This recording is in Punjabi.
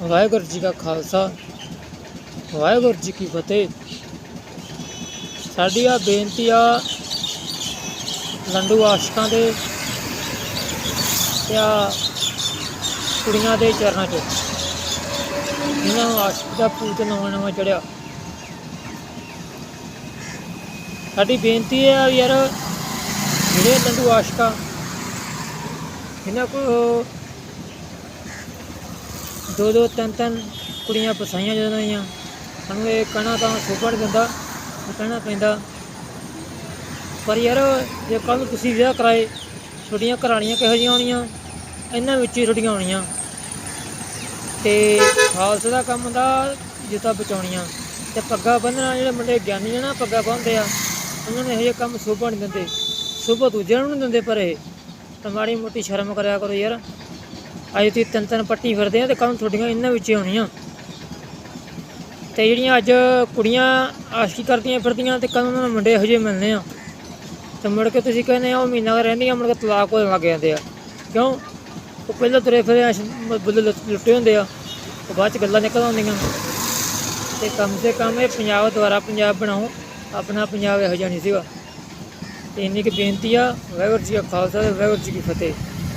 ਵਾਹਿਗੁਰੂ ਜੀ ਕਾ ਖਾਲਸਾ, ਵਾਹਿਗੁਰੂ ਜੀ ਕੀ ਫਤਿਹ। ਸਾਡੀ ਆ ਬੇਨਤੀ ਆ ਲੰਡੂ ਆਸ਼ਕਾਂ ਦੇ ਜਾਂ ਕੁੜੀਆਂ ਦੇ ਚਰਨਾਂ 'ਚ ਇਹਨਾਂ ਨੂੰ ਆਸ਼ਕ ਦਾ ਪੂਤ ਨਵਾਂ ਨਵਾਂ ਚੜਿਆ ਸਾਡੀ ਬੇਨਤੀ ਹੈ ਯਾਰ, ਜਿਹੜੇ ਲੰਡੂ ਆਸ਼ਕਾਂ ਇਹਨਾਂ ਕੋਲ ਦੋ ਦੋ ਤਿੰਨ ਤਿੰਨ ਕੁੜੀਆਂ ਪਸਾਈਆਂ ਜਾਂਦੀਆਂ ਸਾਨੂੰ ਇਹ ਕਹਿਣਾ ਤਾਂ ਸੁਪੜ ਦਿੰਦਾ ਕਹਿਣਾ ਪੈਂਦਾ। ਪਰ ਯਾਰ, ਜੇ ਕੱਲ ਤੁਸੀਂ ਵਿਆਹ ਕਰਾਏ ਛੋਟੀਆਂ ਘਰਾਣੀਆਂ ਕਿਹੋ ਜਿਹੀਆਂ ਹੋਣੀਆਂ? ਇਹਨਾਂ ਵਿੱਚ ਹੀ ਛੋਟੀਆਂ ਹੋਣੀਆਂ। ਤੇ ਖਾਲਸੇ ਦਾ ਕੰਮ ਹੁੰਦਾ ਜਿੱਤਾ ਬਚਾਉਣੀਆਂ। ਤੇ ਪੱਗਾ ਬੰਨਣਾ ਜਿਹੜੇ ਮੁੰਡੇ ਗਿਆਨੀ ਆ ਨਾ, ਪੱਗਾ ਬੰਨਦੇ ਆ, ਉਹਨਾਂ ਨੇ ਇਹੋ ਜਿਹੇ ਕੰਮ ਸ਼ੁਭਾ ਨਹੀਂ ਦਿੰਦੇ। ਸੋਭਾ ਦੂਜਿਆਂ ਨੂੰ ਨਹੀਂ ਦਿੰਦੇ ਪਰ ਇਹ। ਤਾਂ ਮਾੜੀ ਮੋਟੀ ਸ਼ਰਮ ਕਰਿਆ ਕਰੋ ਯਾਰ। ਅੱਜ ਤੁਸੀਂ ਤਿੰਨ ਤਿੰਨ ਪੱਟੀ ਫਿਰਦੇ ਆ ਤੇ ਕੰਮ ਤੁਹਾਡੀਆਂ ਇਹਨਾਂ ਵਿੱਚ ਆਉਣੀਆਂ ਹੋਣੀਆਂ। ਤੇ ਜਿਹੜੀਆਂ ਅੱਜ ਕੁੜੀਆਂ ਆਸ਼ਕੀ ਕਰਦੀਆਂ ਫਿਰਦੀਆਂ ਤੇ ਕੱਲ ਉਹਨਾਂ ਨੂੰ ਮੁੰਡੇ ਇਹੋ ਜਿਹੇ ਮਿਲਨੇ ਆ। ਤੇ ਮੁੜ ਕੇ ਤੁਸੀਂ ਕਹਿੰਦੇ ਆ ਉਹ ਮਹੀਨਾ ਕੁ ਰਹਿੰਦੀਆਂ, ਮੁੜ ਕੇ ਤਲਾਕ ਹੋਣ ਲੱਗ ਜਾਂਦੇ ਆ। ਕਿਉਂ? ਉਹ ਪਹਿਲਾਂ ਤੁਰੇ ਫਿਰੇ ਆ ਬੁੱਲ ਲੁੱਟੇ ਹੁੰਦੇ ਆ। ਉਹ ਬਾਅਦ ਚ ਗੱਲਾਂ ਨਿਕਲ ਆਉਂਦੀਆਂ। ਤੇ ਕਮ ਸੇ ਕਮ ਇਹ ਪੰਜਾਬ ਦੁਆਰਾ ਪੰਜਾਬ ਬਣਾਓ। ਆਪਣਾ ਪੰਜਾਬ ਇਹੋ ਜਿਹਾ ਨਹੀਂ ਸੀਗਾ। ਤੇ ਇੰਨੀ ਕੁ ਬੇਨਤੀ ਆ, ਵਾਹਿਗੁਰੂ ਜੀ ਕਾ ਖਾਲਸਾ ਤੇ ਵਾਹਿਗੁਰੂ ਜੀ ਕੀ ਫਤਿਹ।